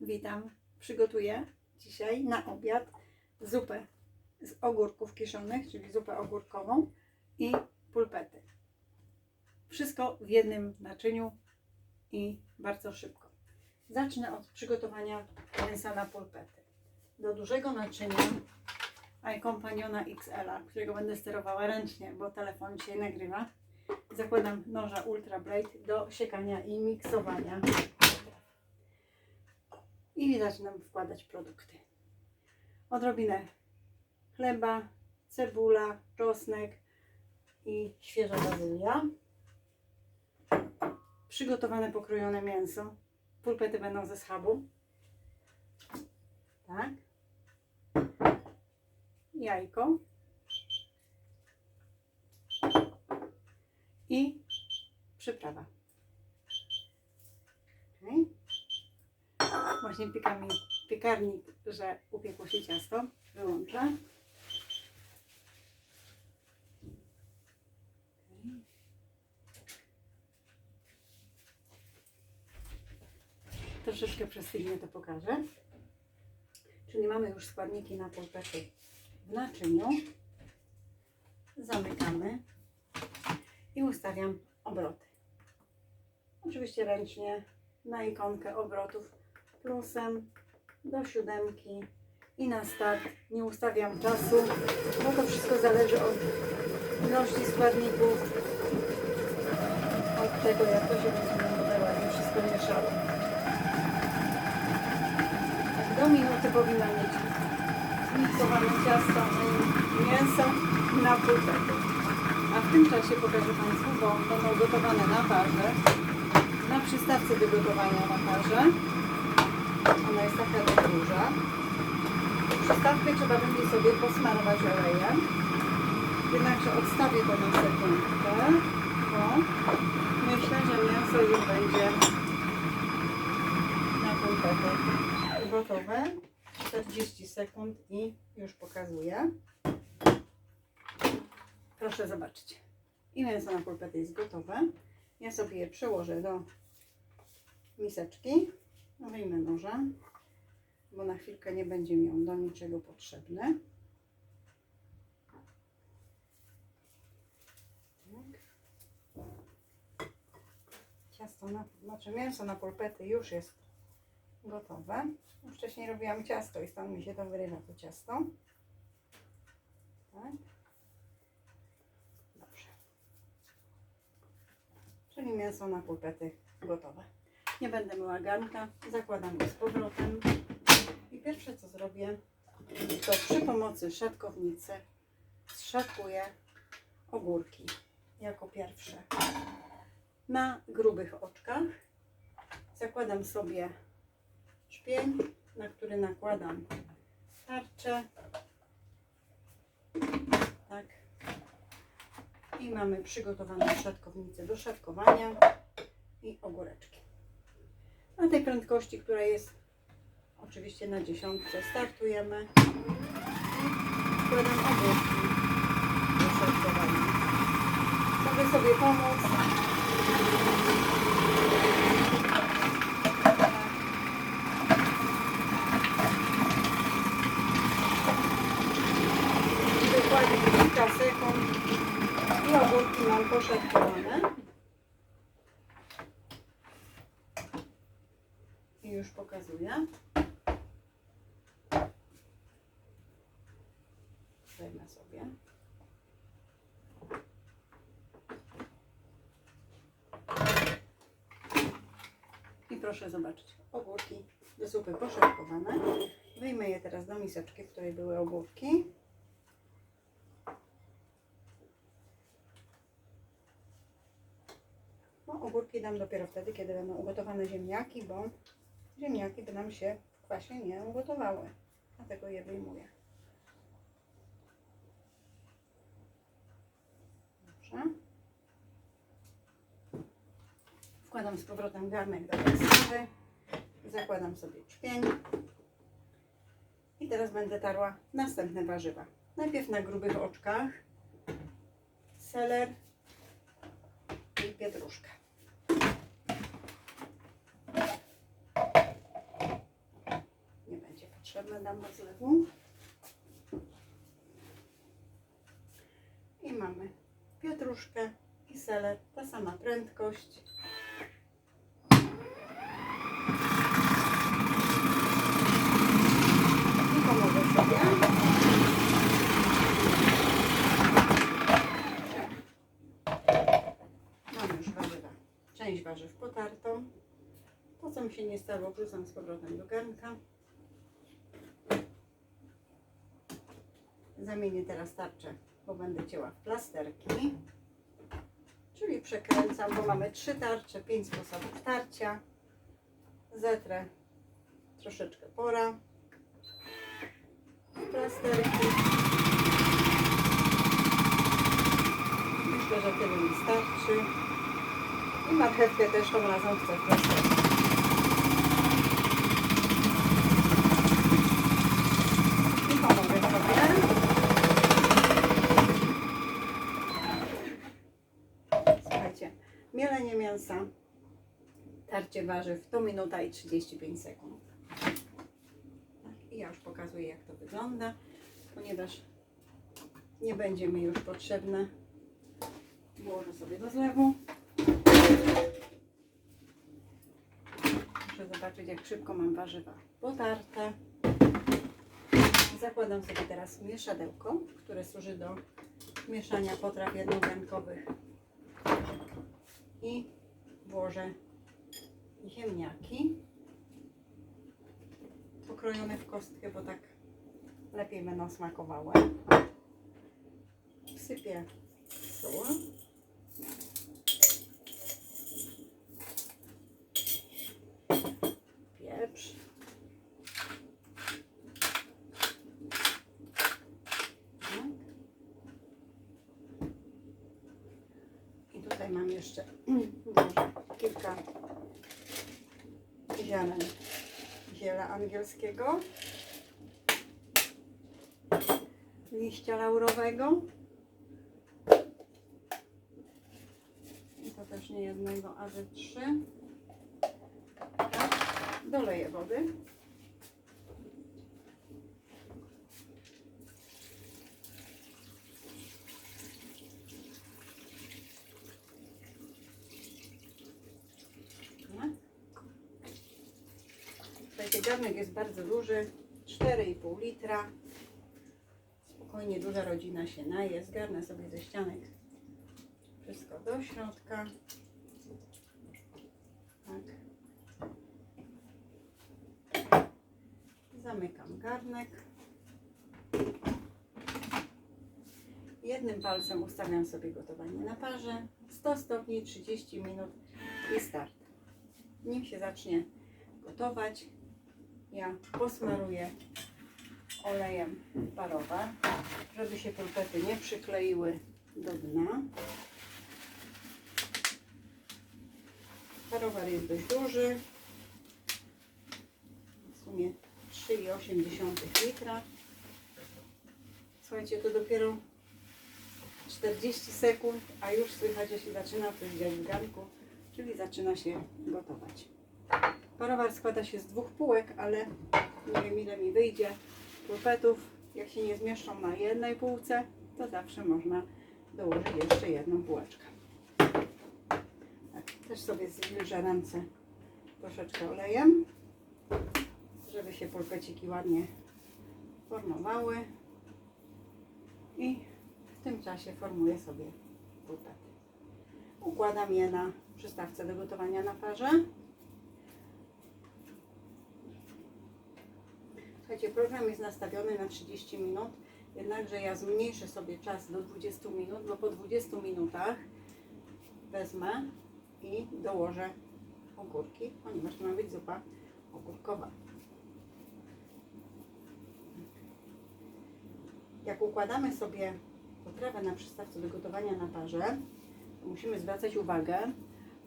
Witam. Przygotuję dzisiaj na obiad zupę z ogórków kiszonych, czyli zupę ogórkową i pulpety. Wszystko w jednym naczyniu i bardzo szybko. Zacznę od przygotowania mięsa na pulpety. Do dużego naczynia iCompaniona XL, którego będę sterowała ręcznie, bo telefon dzisiaj nagrywa. Zakładam noża Ultra Blade do siekania i miksowania. I zaczynam wkładać produkty. Odrobinę chleba, cebula, czosnek i świeża bazylia. Przygotowane pokrojone mięso. Pulpety będą ze schabu. Tak. Jajko. I przyprawa. Okay. Właśnie pika mi piekarnik, że upiekło się ciasto. Wyłączę. Troszeczkę przestygnie to pokażę. Czyli mamy już składniki na pulpety w naczyniu. Zamykamy i ustawiam obroty. Oczywiście ręcznie na ikonkę obrotów plusem do siódemki i na start. Nie ustawiam czasu, bo to wszystko zależy od ilości składników, od tego jak to się będzie nam ładnie wszystko mieszało. Do minuty powinna mieć zmiksowane ciasto i mięso na pulpety. A w tym czasie pokażę Państwu, bo będą gotowane na parze, na przystawce do gotowania na parze. Ona jest taka duża. Przystawkę trzeba będzie sobie posmarować olejem. Jednakże odstawię to na sekundkę, bo myślę, że mięso już będzie na pulpetę gotowe. 40 sekund i już pokazuję. Proszę zobaczyć. I mięso na pulpety jest gotowe. Ja sobie je przełożę do miseczki. Wyjmę noża, bo na chwilkę nie będzie mi on do niczego potrzebny. Tak. Ciasto na, znaczy mięso na pulpety już jest gotowe. Wcześniej robiłam ciasto i stąd mi się to wyrywa to ciasto. Tak. Dobrze. Czyli mięso na pulpety gotowe. Nie będę myła garnka, zakładam go z powrotem. I pierwsze co zrobię, to przy pomocy szatkownicy szatkuję ogórki jako pierwsze. Na grubych oczkach zakładam sobie szpień, na który nakładam tarczę. Tak. I mamy przygotowaną szatkownicę do szatkowania i ogóreczki. Na tej prędkości, która jest oczywiście na dziesiątce, startujemy. Wkładam ogórki do szatkowania. Mogę sobie pomóc. Dokładnie kilka sekund i ogórki mam poszatkowane. I już pokazuję. Wejmę sobie. I proszę zobaczyć, ogórki do zupy poszatkowane. Wyjmę je teraz do miseczki, w której były ogórki. No, ogórki dam dopiero wtedy, kiedy będą ugotowane ziemniaki, bo ziemniaki by nam się w kwasie nie ugotowały. Dlatego je wyjmuję. Dobrze. Wkładam z powrotem garnek do podstawy. Zakładam sobie czpień. I teraz będę tarła następne warzywa. Najpierw na grubych oczkach seler i pietruszkę. Potrzebne dam do zlewu. I mamy pietruszkę i seler, ta sama prędkość. I pomogę sobie. Mam już warzywa. Część warzyw potartą. To, co mi się nie stało, wrzucam z powrotem do garnka. Zamienię teraz tarczę, bo będę cięła w plasterki. Czyli przekręcam, bo mamy trzy tarcze, pięć sposobów tarcia. Zetrę troszeczkę pora. Plasterki. Myślę, że tyle mi starczy. I marchewkę też tą razem chcę plasterki. I pomogę sobie. Słuchajcie, mielenie mięsa, tarcie warzyw to minuta i 35 sekund. Tak, I ja już pokazuję jak to wygląda, ponieważ nie będzie mi już potrzebne. Włożę sobie do zlewu. Muszę zobaczyć jak szybko mam warzywa potarte. Zakładam sobie teraz mieszadełko, które służy do mieszania potraw jednogarnkowych i włożę ziemniaki pokrojone w kostkę, bo tak lepiej będą smakowały. Wsypię sól. Pieprz. Tak. I tutaj mam jeszcze kilka ziaren ziela angielskiego, liścia laurowego i to też nie jednego, a ze trzy. Tak. Doleję wody. Tak. Garnek jest bardzo duży, 4,5 litra. Spokojnie duża rodzina się naje. Zgarnę sobie ze ścianek wszystko do środka. Tak. Zamykam garnek. Jednym palcem ustawiam sobie gotowanie na parze. 100 stopni, 30 minut i start. Nim się zacznie gotować, ja posmaruję olejem parowar, żeby się pulpety nie przykleiły do dna. Parowar jest dość duży, w sumie 3,8 litra. Słuchajcie, to dopiero 40 sekund, a już słychać, że się zaczyna coś dziać w garnku, czyli zaczyna się gotować. Parowar składa się z dwóch półek, ale nie wiem ile mi wyjdzie pulpetów. Jak się nie zmieszczą na jednej półce, to zawsze można dołożyć jeszcze jedną półeczkę. Tak, też sobie zwilżę ręce troszeczkę olejem, żeby się pulpeciki ładnie formowały. I w tym czasie formuję sobie pulpety. Układam je na przystawce do gotowania na parze. Słuchajcie, program jest nastawiony na 30 minut, jednakże ja zmniejszę sobie czas do 20 minut, bo po 20 minutach wezmę i dołożę ogórki, ponieważ ma być zupa ogórkowa. Jak układamy sobie potrawę na przystawce do gotowania na parze, to musimy zwracać uwagę,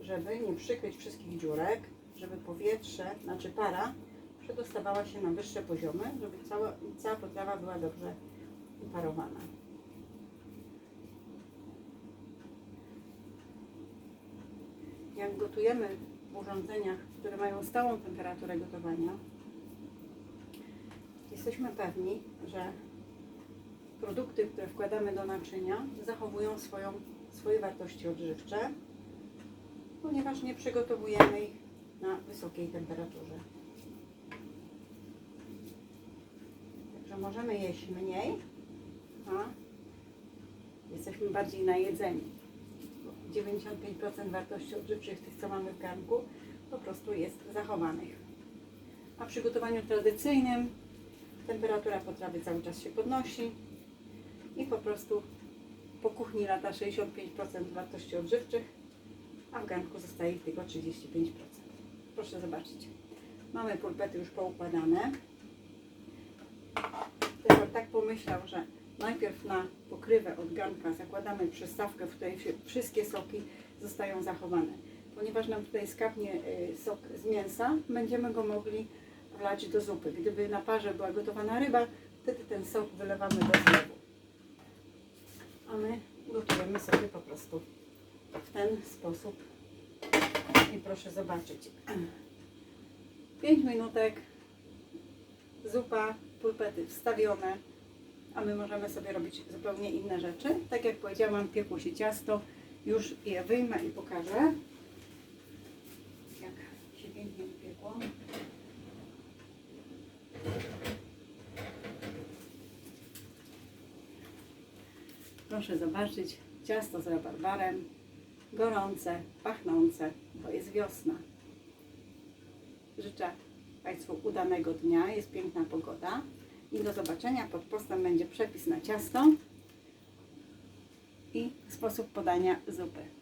żeby nie przykryć wszystkich dziurek, żeby powietrze, znaczy para, przedostawała się na wyższe poziomy, żeby cała, cała potrawa była dobrze uparowana. Jak gotujemy w urządzeniach, które mają stałą temperaturę gotowania, Jesteśmy pewni, że produkty, które wkładamy do naczynia, zachowują swoją, swoje wartości odżywcze, ponieważ nie przygotowujemy ich na wysokiej temperaturze. Także możemy jeść mniej, a jesteśmy bardziej najedzeni. Bo 95% wartości odżywczych tych, co mamy w garnku, po prostu jest zachowanych. A w przygotowaniu tradycyjnym temperatura potrawy cały czas się podnosi i po prostu po kuchni lata 65% wartości odżywczych, a w garnku zostaje tylko 35%. Proszę zobaczyć. Mamy pulpety już poukładane. Pomyślał, że najpierw na pokrywę od garnka zakładamy przystawkę, w której wszystkie soki zostają zachowane. Ponieważ nam tutaj skapnie y, sok z mięsa, będziemy go mogli wlać do zupy. Gdyby na parze była gotowana ryba, wtedy ten sok wylewamy do zlewu. A my gotujemy sobie po prostu w ten sposób. I proszę zobaczyć. 5 minutek, zupa, pulpety wstawione, a my możemy sobie robić zupełnie inne rzeczy. Tak jak powiedziałam, piekło się ciasto, już je wyjmę i pokażę, jak się pięknie upiekło. Proszę zobaczyć, ciasto z rabarbarem, gorące, pachnące, bo jest wiosna. Życzę Państwu udanego dnia, jest piękna pogoda i do zobaczenia. Pod postem będzie przepis na ciasto i sposób podania zupy.